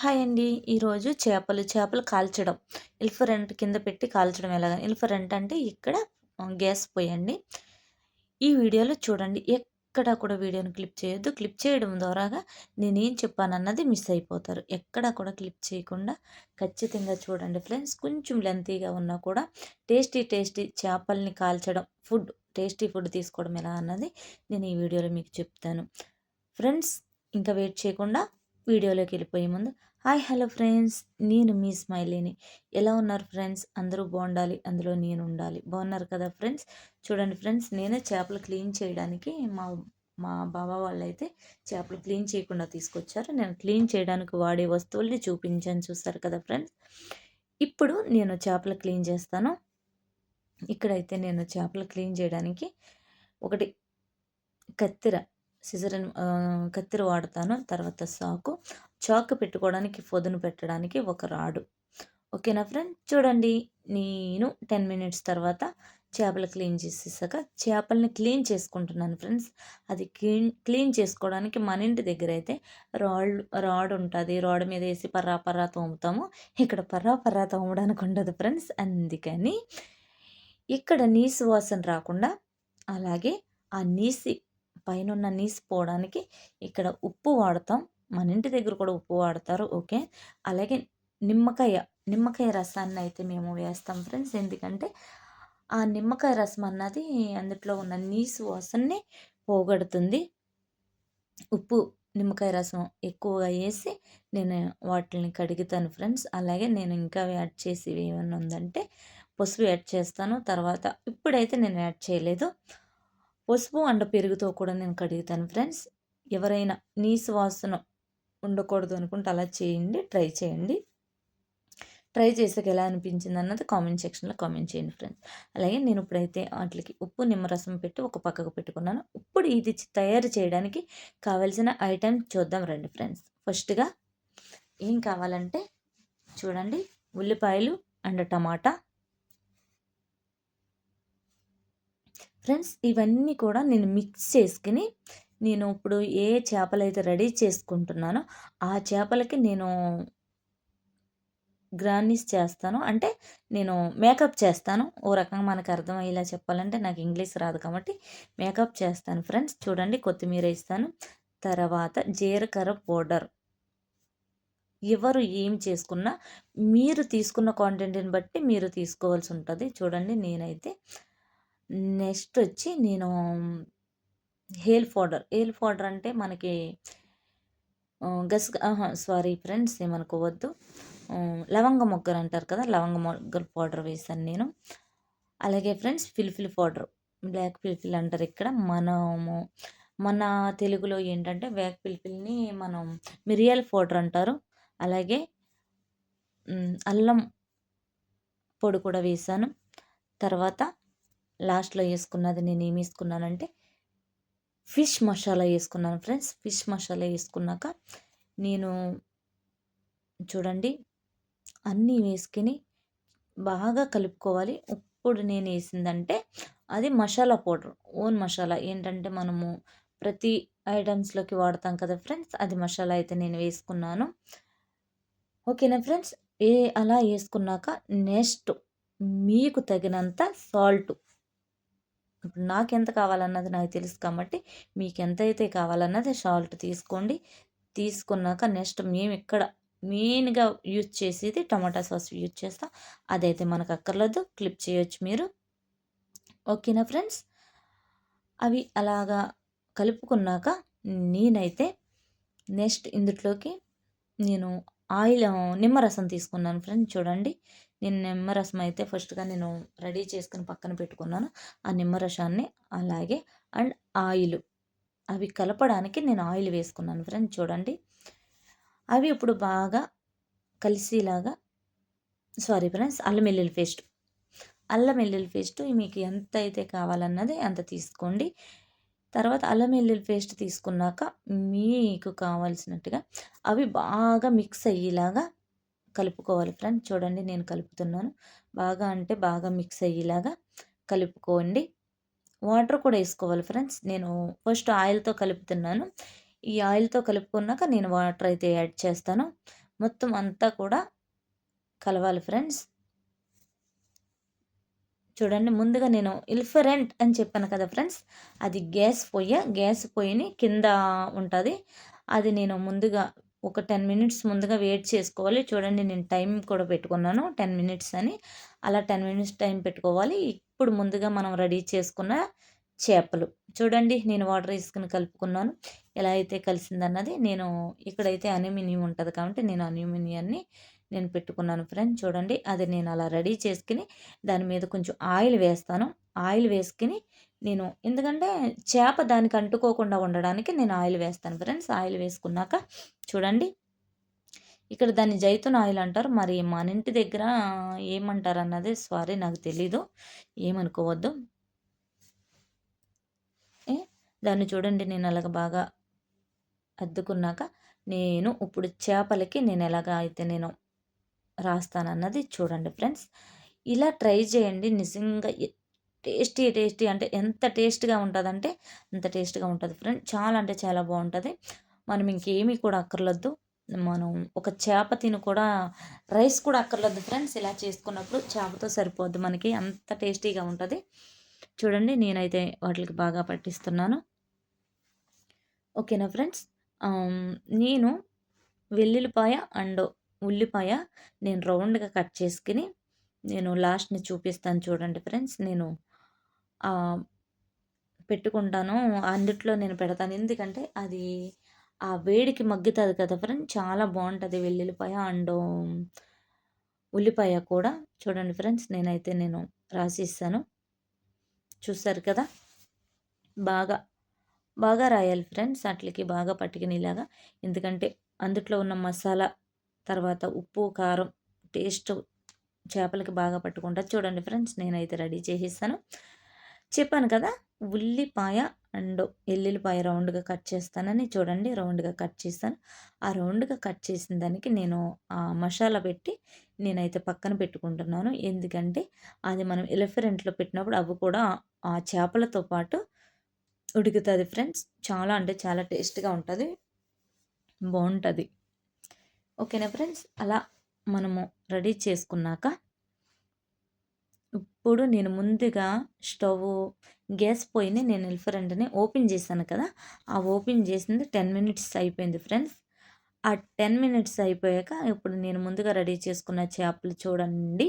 Hi అండి. ఈరోజు చేపలు చేపలు కాల్చడం. ఇల్ఫరెంట్ కింద పెట్టి కాల్చడం ఎలాగ? ఇల్ఫరెంట్ అంటే ఇక్కడ గ్యాస్ పోయండి ఈ వీడియోలో చూడండి. ఎక్కడ కూడా వీడియోని క్లిప్ చేయొద్దు. క్లిప్ చేయడం ద్వారాగా నేనేం చెప్పానన్నది మిస్ అయిపోతారు. ఎక్కడ కూడా క్లిప్ చేయకుండా ఖచ్చితంగా చూడండి ఫ్రెండ్స్. కొంచెం లెంతీగా ఉన్నా కూడా టేస్టీ టేస్టీ చేపల్ని కాల్చడం ఫుడ్ టేస్టీ ఫుడ్ తీసుకోవడం ఎలా అన్నది నేను ఈ వీడియోలో మీకు చెప్తాను. ఫ్రెండ్స్ ఇంకా వెయిట్ చేయకుండా వీడియోలోకి వెళ్ళిపోయే ముందు హాయ్ హలో ఫ్రెండ్స్. నేను మీ స్మైలీని. ఎలా ఉన్నారు ఫ్రెండ్స్? అందరూ బాగుండాలి. అందులో నేను ఉండాలి. బాగున్నారు కదా ఫ్రెండ్స్? చూడండి ఫ్రెండ్స్ నేనే చేపలు క్లీన్ చేయడానికి మా మా బాబా వాళ్ళు అయితే చేపలు క్లీన్ చేయకుండా తీసుకొచ్చారు. నేను క్లీన్ చేయడానికి వాడే వస్తువుల్ని చూపించాను చూస్తారు కదా ఫ్రెండ్స్? ఇప్పుడు నేను చేపలు క్లీన్ చేస్తాను. ఇక్కడైతే నేను చేపలు క్లీన్ చేయడానికి ఒకటి కత్తెర సిజరన్ కత్తెర వాడతాను. తర్వాత సాకు. చాకు పెట్టుకోవడానికి పొదును పెట్టడానికి ఒక రాడు. ఓకేనా ఫ్రెండ్? చూడండి. నేను టెన్ మినిట్స్ తర్వాత చేపలు క్లీన్ చేసేసాక చేపల్ని క్లీన్ చేసుకుంటున్నాను ఫ్రెండ్స్. అది క్లీన్ క్లీన్ చేసుకోవడానికి మన ఇంటి దగ్గర అయితే రాడ్ రాడ్ ఉంటుంది. రాడ్ మీద వేసి పర్రా పర్రా తోముతాము. ఇక్కడ పర్రా పర్రా తోమడానికి ఉండదు ఫ్రెండ్స్. అందుకని ఇక్కడ నీసు వాసన రాకుండా అలాగే ఆ నీసి పైన నీసు పోవడానికి ఇక్కడ ఉప్పు వాడతాం. మన ఇంటి దగ్గర కూడా ఉప్పు వాడతారు. ఓకే? అలాగే నిమ్మకాయ నిమ్మకాయ రసాన్ని అయితే మేము వేస్తాం ఫ్రెండ్స్. ఎందుకంటే ఆ నిమ్మకాయ రసం అన్నది అందులో ఉన్న నీసు వాసనని పోగొడుతుంది. ఉప్పు నిమ్మకాయ రసం ఎక్కువగా వేసి నేను వాటిని కడుగుతాను ఫ్రెండ్స్. అలాగే నేను ఇంకా యాడ్ చేసి ఏమన్నా ఉందంటే పసుపు యాడ్ చేస్తాను. తర్వాత ఇప్పుడైతే నేను యాడ్ చేయలేదు. పసుపు అండ్ పెరుగుతో కూడా నేను కడుగుతాను ఫ్రెండ్స్. ఎవరైనా నీసు వాసన ఉండకూడదు అనుకుంటే అలా చేయండి ట్రై చేయండి. ట్రై చేసాక ఎలా అనిపించింది అన్నది కామెంట్ సెక్షన్లో కామెంట్ చేయండి ఫ్రెండ్స్. అలాగే నేను ఇప్పుడైతే వాటికి ఉప్పు నిమ్మరసం పెట్టి ఒక పక్కకు పెట్టుకున్నాను. ఇప్పుడు ఇది తయారు చేయడానికి కావలసిన ఐటెం చూద్దాం రండి ఫ్రెండ్స్. ఫస్ట్గా ఏం కావాలంటే చూడండి ఉల్లిపాయలు అండ్ టమాటా. ఫ్రెండ్స్ ఇవన్నీ కూడా నేను మిక్స్ చేసుకుని నేను ఇప్పుడు ఏ చేపలు అయితే రెడీ చేసుకుంటున్నానో ఆ చేపలకి నేను గ్రానిష్ చేస్తాను. అంటే నేను మేకప్ చేస్తాను. ఓ రకంగా మనకు అర్థమయ్యేలా చెప్పాలంటే నాకు ఇంగ్లీష్ రాదు కాబట్టి మేకప్ చేస్తాను ఫ్రెండ్స్. చూడండి కొత్తిమీర ఇస్తాను తర్వాత జీలకర్ర పౌడర్. ఎవరు ఏం చేసుకున్నా మీరు తీసుకున్న కాంటెంట్ని బట్టి మీరు తీసుకోవాల్సి ఉంటుంది. చూడండి నేనైతే నెక్స్ట్ వచ్చి నేను హేల్ పౌడర్. హేల్ పౌడర్ అంటే మనకి గస్ సారీ ఫ్రెండ్స్ ఏమనుకోవద్దు. లవంగ మొగ్గలు అంటారు కదా లవంగ మొగ్గలు పౌడర్ వేసాను నేను. అలాగే ఫ్రెండ్స్ ఫిల్ఫిల్ పౌడర్ బ్లాక్ ఫిల్ఫిల్ అంటారు ఇక్కడ. మనము మన తెలుగులో ఏంటంటే బ్లాక్ ఫిల్ఫిల్ని మనం మిరియాల పౌడర్ అంటారు. అలాగే అల్లం పొడి కూడా వేసాను. తర్వాత లాస్ట్లో వేసుకున్నది నేను ఏమి వేసుకున్నానంటే ఫిష్ మసాలా వేసుకున్నాను ఫ్రెండ్స్. ఫిష్ మసాలా వేసుకున్నాక నేను చూడండి అన్నీ వేసుకుని బాగా కలుపుకోవాలి. ఇప్పుడు నేను వేసిందంటే అది మసాలా పౌడర్ ఓన్ మసాలా. ఏంటంటే మనము ప్రతి ఐటమ్స్లోకి వాడతాం కదా ఫ్రెండ్స్ అది మసాలా అయితే నేను వేసుకున్నాను. ఓకేనా ఫ్రెండ్స్? ఏ అలా వేసుకున్నాక నెక్స్ట్ మీకు తగినంత సాల్ట్ ఇప్పుడు నాకు ఎంత కావాలన్నది నాకు తెలుసు కాబట్టి మీకు ఎంత అయితే కావాలన్నది సాల్ట్ తీసుకోండి. తీసుకున్నాక నెక్స్ట్ మేము ఇక్కడ మెయిన్గా యూజ్ చేసేది టమాటా సాస్ యూజ్ చేస్తాం. అదైతే మనకు అక్కర్లేదు క్లిప్ చేయొచ్చు మీరు. ఓకేనా ఫ్రెండ్స్? అవి అలాగా కలుపుకున్నాక నేనైతే నెక్స్ట్ ఇందులోకి నేను ఆయిల్ నిమ్మరసం తీసుకున్నాను ఫ్రెండ్స్. చూడండి నేను నిమ్మరసం అయితే ఫస్ట్గా నేను రెడీ చేసుకుని పక్కన పెట్టుకున్నాను. ఆ నిమ్మరసాన్ని అలాగే అండ్ ఆయిల్. అవి కలపడానికి నేను ఆయిల్ వేసుకున్నాను ఫ్రెండ్స్. చూడండి అవి ఇప్పుడు బాగా కలిసేలాగా సారీ ఫ్రెండ్స్ అల్లం వెల్లుల్లి పేస్ట్. అల్లం వెల్లుల్లి పేస్ట్ మీకు ఎంత అయితే కావాలన్నది అంత తీసుకోండి. తర్వాత అల్లం వెల్లుల్లి పేస్ట్ తీసుకున్నాక మీకు కావాల్సినట్టుగా అవి బాగా మిక్స్ అయ్యేలాగా కలుపుకోవాలి ఫ్రెండ్. చూడండి నేను కలుపుతున్నాను. బాగా అంటే బాగా మిక్స్ అయ్యేలాగా కలుపుకోండి. వాటర్ కూడా వేసుకోవాలి ఫ్రెండ్స్. నేను ఫస్ట్ ఆయిల్తో కలుపుతున్నాను. ఈ ఆయిల్తో కలుపుకున్నాక నేను వాటర్ అయితే యాడ్ చేస్తాను. మొత్తం అంతా కూడా కలవాలి ఫ్రెండ్స్. చూడండి ముందుగా నేను ఇల్ఫరెంట్ అని చెప్పాను కదా ఫ్రెండ్స్ అది గ్యాస్ పొయ్య గ్యాస్ పొయ్యిని కింద ఉంటుంది. అది నేను ముందుగా ఒక టెన్ మినిట్స్ ముందుగా వెయిట్ చేసుకోవాలి. చూడండి నేను టైం కూడా పెట్టుకున్నాను టెన్ మినిట్స్ అని. అలా టెన్ మినిట్స్ టైం పెట్టుకోవాలి. ఇప్పుడు ముందుగా మనం రెడీ చేసుకున్న చేపలు. చూడండి నేను వాటర్ వేసుకుని కలుపుకున్నాను. ఎలా అయితే కలిసిందన్నది నేను ఇక్కడైతే అల్యూమినియం ఉంటుంది కాబట్టి నేను అల్యూమినియాన్ని నేను పెట్టుకున్నాను ఫ్రెండ్స్. చూడండి అది నేను అలా రెడీ చేసుకుని దాని మీద కొంచెం ఆయిల్ వేస్తాను. ఆయిల్ వేసుకుని నేను ఎందుకంటే చేప దానికి అంటుకోకుండా ఉండడానికి నేను ఆయిల్ వేస్తాను ఫ్రెండ్స్. ఆయిల్ వేసుకున్నాక చూడండి ఇక్కడ దాన్ని జైతున్ ఆయిల్ అంటారు. మరి మన ఇంటి దగ్గర ఏమంటారు అన్నది సారీ నాకు తెలీదు. ఏమనుకోవద్దు. దాన్ని చూడండి నేను అలాగ బాగా అద్దుకున్నాక నేను ఇప్పుడు చేపలకి నేను ఎలాగ అయితే నేను రాస్తానన్నది చూడండి ఫ్రెండ్స్. ఇలా ట్రై చేయండి. నిజంగా టేస్టీ టేస్టీ అంటే ఎంత టేస్ట్గా ఉంటుందంటే అంత టేస్ట్గా ఉంటుంది ఫ్రెండ్. చాలా అంటే చాలా బాగుంటుంది. మనం ఇంకేమీ కూడా అక్కర్లొద్దు. మనం ఒక చేప తిని కూడా రైస్ కూడా అక్కర్లేదు ఫ్రెండ్స్. ఇలా చేసుకున్నప్పుడు చేపతో సరిపోద్ది. మనకి అంత టేస్టీగా ఉంటుంది. చూడండి నేనైతే వాటికి బాగా పట్టిస్తున్నాను. ఓకేనా ఫ్రెండ్స్? నేను వెల్లుల్లిపాయ అండ్ ఉల్లిపాయ నేను రౌండ్గా కట్ చేసుకుని నేను లాస్ట్ని చూపిస్తాను చూడండి ఫ్రెండ్స్. నేను పెట్టుకుంటాను. అందుట్లో నేను పెడతాను. ఎందుకంటే అది ఆ వేడికి మగ్గుతుంది కదా ఫ్రెండ్స్. చాలా బాగుంటుంది వెల్లుల్లిపాయ అండ్ ఉల్లిపాయ కూడా. చూడండి ఫ్రెండ్స్ నేనైతే నేను రాసిస్తాను. చూస్తారు కదా? బాగా బాగా రాయాలి ఫ్రెండ్స్. అట్లకి బాగా పట్టుకునేలాగా. ఎందుకంటే అందుట్లో ఉన్న మసాలా తర్వాత ఉప్పు కారం టేస్ట్ చేపలకి బాగా పట్టుకుంటుంది చూడండి ఫ్రెండ్స్ నేనైతే రెడీ చేసేస్తాను. చెప్పాను కదా ఉల్లిపాయ అండ్ ఎల్లుల్లిపాయ రౌండ్గా కట్ చేస్తానని చూడండి రౌండ్గా కట్ చేస్తాను. ఆ రౌండ్గా కట్ చేసిన దానికి నేను ఆ మసాలా పెట్టి నేనైతే పక్కన పెట్టుకుంటున్నాను. ఎందుకంటే అది మనం ఎలిఫరెంట్లో పెట్టినప్పుడు అవి కూడా ఆ చేపలతో పాటు ఉడుకుతుంది ఫ్రెండ్స్. చాలా అంటే చాలా టేస్ట్గా ఉంటుంది బాగుంటుంది. ఓకేనా ఫ్రెండ్స్? అలా మనము రెడీ చేసుకున్నాక ఇప్పుడు నేను ముందుగా స్టవ్ గ్యాస్ పొయ్యిని నేను ఎల్ఫరెంట్ని ఓపెన్ చేశాను కదా? ఆ ఓపెన్ చేసింది టెన్ మినిట్స్ అయిపోయింది ఫ్రెండ్స్. ఆ టెన్ మినిట్స్ అయిపోయాక ఇప్పుడు నేను ముందుగా రెడీ చేసుకున్న చేపలు చూడండి.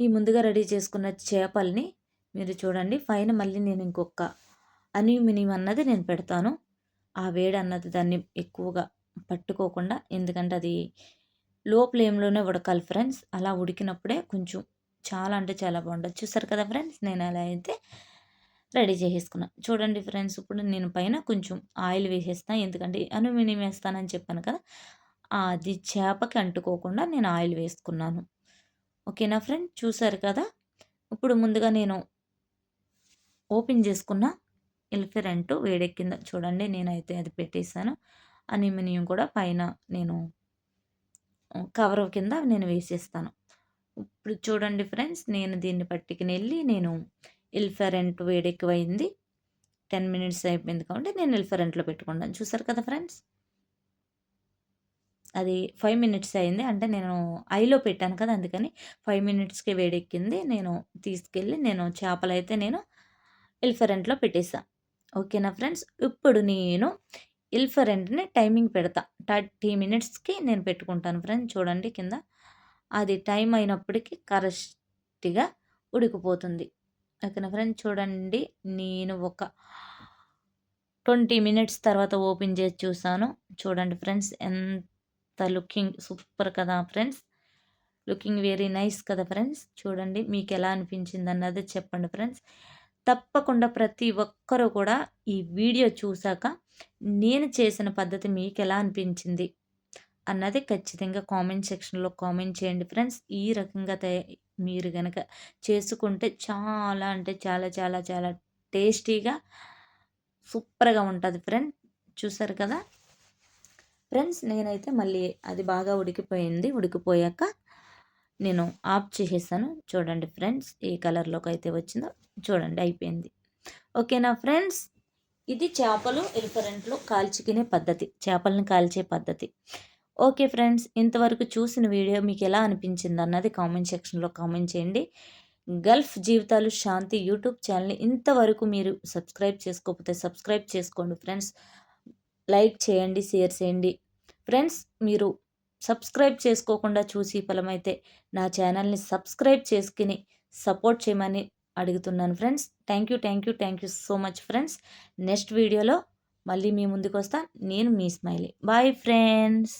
ఈ ముందుగా రెడీ చేసుకున్న చేపల్ని మీరు చూడండి. పైన మళ్ళీ నేను ఇంకొక అల్యూమినియం అన్నది నేను పెడతాను. ఆ వేడి అన్నది దాన్ని ఎక్కువగా పట్టుకోకుండా ఎందుకంటే అది లో ఫ్లేమ్లోనే ఉడకాలి ఫ్రెండ్స్. అలా ఉడికినప్పుడే కొంచెం చాలా అంటే చాలా బాగుంటుంది. చూసారు కదా ఫ్రెండ్స్ నేను అలా అయితే రెడీ చేసేసుకున్నాను చూడండి ఫ్రెండ్స్ ఇప్పుడు నేను పైన కొంచెం ఆయిల్ వేసేస్తాను ఎందుకంటే అల్యూమినియం వేస్తానని చెప్పాను కదా అది చేపకి అంటుకోకుండా నేను ఆయిల్ వేసుకున్నాను. ఓకేనా ఫ్రెండ్ చూసారు కదా ఇప్పుడు ముందుగా నేను ఓపెన్ చేసుకున్న ఎలిఫరెంట్ వేడెక్కింద చూడండి నేనైతే అది పెట్టేశాను. అనిమినియం కూడా పైన నేను కవర్ కింద నేను వేసేస్తాను. ఇప్పుడు చూడండి ఫ్రెండ్స్ నేను దీన్ని పట్టుకుని వెళ్ళి నేను ఎల్ఫరెంట్ వేడెక్కువైంది టెన్ మినిట్స్ అయిపోయింది కాబట్టి నేను ఎల్ఫరెంట్లో పెట్టుకుంటాను చూసారు కదా ఫ్రెండ్స్? అది ఫైవ్ మినిట్స్ అయింది. అంటే నేను ఐలో పెట్టాను కదా అందుకని ఫైవ్ మినిట్స్కి వేడెక్కింది. నేను తీసుకెళ్ళి నేను చేపలు అయితే నేను ఎల్ఫరెంట్లో పెట్టేసాను ఓకేనా ఫ్రెండ్స్? ఇప్పుడు నేను ఇల్ఫరెంట్ని టైమింగ్ పెడతా. థర్టీ మినిట్స్కి నేను పెట్టుకుంటాను ఫ్రెండ్స్. చూడండి కింద. అది టైం అయినప్పటికీ కరెక్ట్గా ఉడికిపోతుంది. ఓకేనా ఫ్రెండ్స్? చూడండి. నేను ఒక ట్వంటీ మినిట్స్ తర్వాత ఓపెన్ చేసి చూసాను. చూడండి ఫ్రెండ్స్. ఎంత లుకింగ్ సూపర్ కదా ఫ్రెండ్స్. లుకింగ్ వెరీ నైస్ కదా ఫ్రెండ్స్. చూడండి మీకు ఎలా అనిపించింది అన్నది చెప్పండి ఫ్రెండ్స్. తప్పకుండా ప్రతి ఒక్కరూ కూడా ఈ వీడియో చూశాక నేను చేసిన పద్ధతి మీకు ఎలా అనిపించింది అన్నది ఖచ్చితంగా కామెంట్ సెక్షన్లో కామెంట్ చేయండి ఫ్రెండ్స్. ఈ రకంగా మీరు కనుక చేసుకుంటే చాలా అంటే చాలా చాలా చాలా టేస్టీగా సూపర్గా ఉంటుంది ఫ్రెండ్. చూసారు కదా? ఫ్రెండ్స్ నేనైతే మళ్ళీ అది బాగా ఉడికిపోయింది. ఉడికిపోయాక నేను ఆఫ్ చేసేసాను. చూడండి ఫ్రెండ్స్ ఏ కలర్లోకి అయితే వచ్చిందో చూడండి అయిపోయింది. ఓకేనా ఫ్రెండ్స్? ఇది చేపలు ఎలుపరెంట్లో కాల్చుకునే పద్ధతి చేపలను కాల్చే పద్ధతి. ఓకే ఫ్రెండ్స్ ఇంతవరకు చూసిన వీడియో మీకు ఎలా అనిపించింది అన్నది కామెంట్ సెక్షన్లో కామెంట్ చేయండి. గల్ఫ్ జీవితాలు శాంతి యూట్యూబ్ ఛానల్ని ఇంతవరకు మీరు సబ్స్క్రైబ్ చేసుకోకపోతే సబ్స్క్రైబ్ చేసుకోండి ఫ్రెండ్స్. లైక్ చేయండి షేర్ చేయండి. ఫ్రెండ్స్ మీరు సబ్స్క్రైబ్ చేసుకోకుండా చూసి ఫలమైతే నా ఛానల్ని సబ్స్క్రైబ్ చేసుకుని సపోర్ట్ చేయమని అడుగుతున్నాను friends. Thank you thank you thank you so much friends. Next వీడియోలో మళ్ళీ మీ ముందుకు వస్తా నేను మీ స్మైలీ. Bye friends